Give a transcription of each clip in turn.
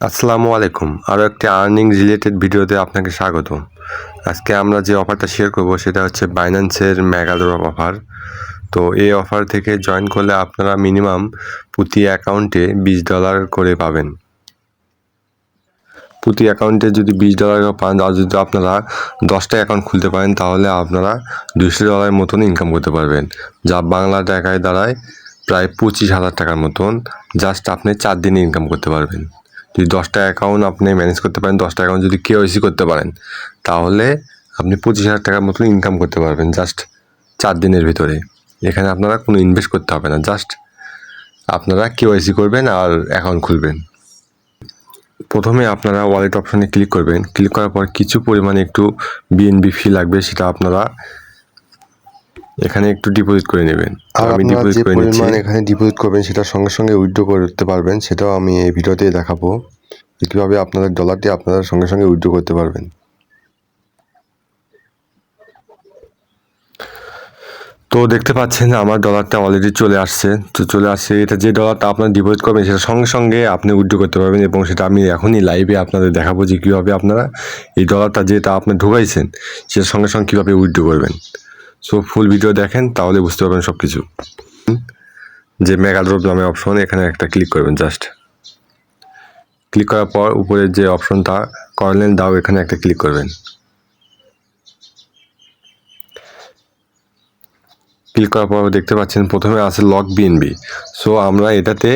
আসসালামু আলাইকুম। আরও একটি আর্নিং রিলেটেড ভিডিওতে আপনাকে স্বাগত। আজকে আমরা যে অফারটা শেয়ার করব সেটা হচ্ছে বাইন্যান্সের মেগাড্রপ অফার তো এই অফার থেকে জয়েন করলে আপনারা মিনিমাম প্রতি অ্যাকাউন্টে বিশ ডলার করে পাবেন। প্রতি অ্যাকাউন্টে যদি বিশ ডলার পান, আর যদি আপনারা দশটা অ্যাকাউন্ট খুলতে পারেন, তাহলে আপনারা দুশো ডলারের মতন ইনকাম করতে পারবেন। যা বাংলা টাকায় দাঁড়ায় প্রায় পঁচিশ হাজার টাকার মতন। জাস্ট আপনি চার দিনে ইনকাম করতে পারবেন। যদি দশটা অ্যাকাউন্ট আপনি ম্যানেজ করতে পারেন, দশটা অ্যাকাউন্ট যদি কেওয়াইসি করতে পারেন, তাহলে আপনি পঁচিশ হাজার টাকার মতন ইনকাম করতে পারবেন জাস্ট চার দিনের ভিতরে। এখানে আপনারা কোনো ইনভেস্ট করতে হবে না জাস্ট আপনারা কেওয়াইসি করবেন আর অ্যাকাউন্ট খুলবেন। প্রথমে আপনারা ওয়ালেট অপশানে ক্লিক করবেন। ক্লিক করার পর কিছু পরিমাণে একটু বিএনবি ফি লাগবে, সেটা আপনারা এখানে একটু ডিপোজিট করে নেবেন। আর আমি ডিপোজিট করে নিচ্ছি। এখানে ডিপোজিট করবেন সেটা সঙ্গে সঙ্গে উইথড্র করতে পারবেন সেটাও আমি এই ভিডিওতে দেখাবো। কীভাবে আপনাদের ডলারটি আপনারা সঙ্গে সঙ্গে উইথড্র করতে পারবেন। তো দেখতে পাচ্ছেন আমার ডলারটা অলরেডি চলে আসছে। তো চলে আসছে এটা যে ডলারটা আপনার ডিপোজিট করবেন সেটা সঙ্গে সঙ্গে আপনি উইথড্র করতে পারবেন এবং সেটা আমি এখনই লাইভে আপনাদের দেখাবো যে কীভাবে আপনারা এই ডলারটা যেটা আপনি ঢুকাইছেন সেটা সঙ্গে সঙ্গে কীভাবে উইথড্র করবেন। সো ফুল ভিডিও দেখেন, তাহলে বুঝতে পারবেন সব কিছু যে মেগাড্রপ নামে অপশন এখানে একটা ক্লিক করবেন জাস্ট ক্লিক করার পর উপরে যে অপশনটা করলেন দাও, এখানে একটা ক্লিক করবেন। ক্লিক করার পর দেখতে পাচ্ছেন, প্রথমে আছে লক বিএনবি সো আমরা এটাতে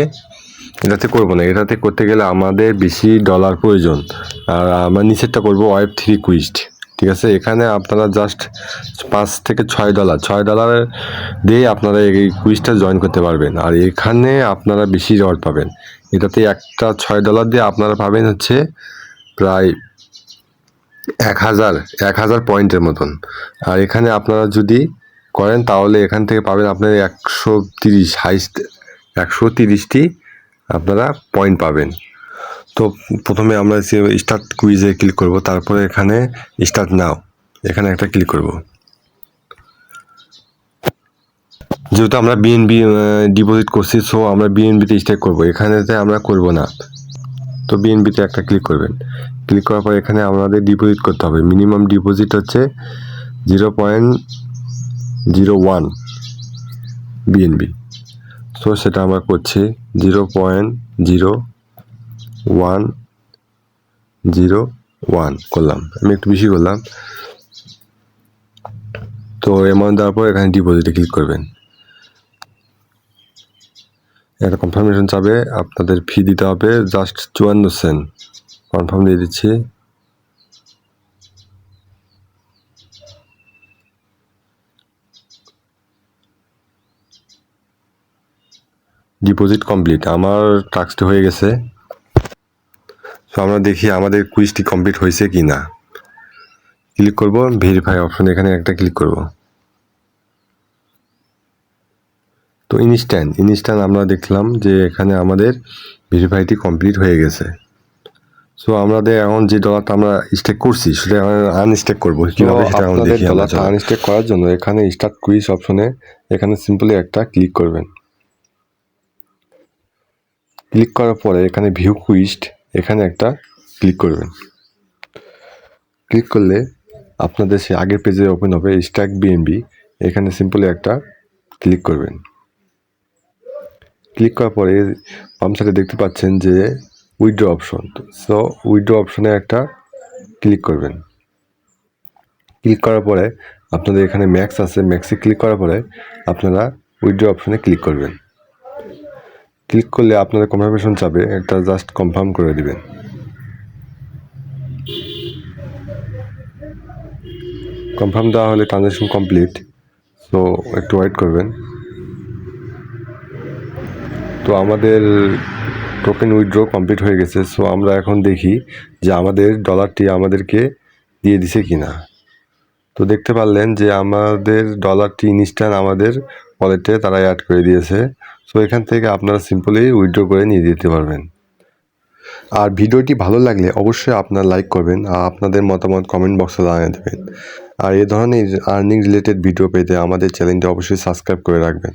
এটাতে করব না। এটাতে করতে গেলে আমাদের বেশি ডলার প্রয়োজন। আর আমরা নিচেরটা করব ওয়েব থ্রি কুইস্ট ঠিক আছে? এখানে আপনারা জাস্ট পাঁচ থেকে ছয় ডলার ছয় ডলার দিয়ে আপনারা এই কুইজটা জয়েন করতে পারবেন। আর এখানে আপনারা বেশি রিওয়ার্ড পাবেন। এটাতে একটা ছয় ডলার দিয়ে আপনারা পাবেন হচ্ছে প্রায় এক হাজার এক হাজার পয়েন্টের মতন। আর এখানে আপনারা যদি করেন তাহলে এখান থেকে পাবেন আপনার একশো তিরিশ হাইস্ট একশো তিরিশটি আপনারা পয়েন্ট পাবেন। তো প্রথমে আমরা স্টার্ট কুইজে ক্লিক করব, তারপরে এখানে স্টার্ট নাও এখানে একটা ক্লিক করব। যেহেতু আমরা বিএনবি ডিপোজিট করছি সো আমরা বিএনবিতে স্টেক করব। এখানেতে আমরা করব না। তো বিএনবিতে একটা ক্লিক করবেন। ক্লিক করার পর এখানে আমাদের ডিপোজিট করতে হবে। মিনিমাম ডিপোজিট হচ্ছে zero point zero one BNB so সেটা আমরা করছি zero point zero one zero one করলাম। আমি একটু বেশি করলাম। তো অ্যামাউন্ট দেওয়ার পর এখানে ডিপোজিটে ক্লিক করবেন। একটা কনফার্মেশন চাবে, আপনাদের ফি দিতে হবে জাস্ট চুয়ান্ন সেন্ট কনফার্ম দিয়ে দিচ্ছি। ডিপোজিট কমপ্লিট আমার টাস্কটি হয়ে গেছে। তো আমরা দেখি আমাদের কুইজটি কমপ্লিট হয়েছে কি না ক্লিক করব ভেরিফাই অপশন এখানে একটা ক্লিক করব। তো ইনস্ট্যান্ট ইনস্ট্যান্ট আমরা দেখলাম যে এখানে আমাদের ভেরিফাইটি কমপ্লিট হয়ে গেছে। সো আমাদের এখন যে ডলারটা আমরা স্টেক করছি সেটা আনস্টেক করব। কীভাবে সেটা এখন দেখি ডলারটা আনস্টেক করার জন্য এখানে স্টার্ট কুইজ অপশনে এখানে সিম্পলি একটা ক্লিক করবেন। ক্লিক করার পরে এখানে ভিউ কুইস্ট এখানে একটা ক্লিক করবেন। ক্লিক করলে আপনাদের সে আগের পেজে ওপেন হবে স্ট্যাক বিএনবি এখানে সিম্পলি একটা ক্লিক করবেন। ক্লিক করার পরে বাম সাইডে দেখতে পাচ্ছেন যে উইড্রো অপশন সো উইড্রো অপশনে একটা ক্লিক করবেন। ক্লিক করার পরে আপনাদের এখানে ম্যাক্স আছে ম্যাক্সে ক্লিক করার পরে আপনারা উইড্রো অপশনে ক্লিক করবেন। ক্লিক করলে আপনাদের কনফার্মেশন চাবে একটা জাস্ট কনফার্ম করে দিবেন। কনফার্ম দেওয়া হলে ট্রানজ্যাকশন কমপ্লিট সো একটু ওয়েট করবেন। তো আমাদের টোকেন উইথড্র কমপ্লিট হয়ে গেছে সো আমরা এখন দেখি যে আমাদের ডলারটি আমাদেরকে দিয়ে দিছে কি না তো দেখতে পারলেন যে আমাদের ডলারটি ইনস্ট্যান্ট আমাদের ওয়ালেটে তারা অ্যাড করে দিয়েছে। সো এখান থেকে আপনারা সিম্পলি উইথড্র করে নিয়ে দিতে পারবেন। আর ভিডিওটি ভালো লাগলে অবশ্যই আপনারা লাইক করবেন আর আপনাদের মতামত কমেন্ট বক্সে জানিয়ে দেবেন। আর এ ধরনের আর্নিং রিলেটেড ভিডিও পেতে আমাদের চ্যানেলটি অবশ্যই সাবস্ক্রাইব করে রাখবেন।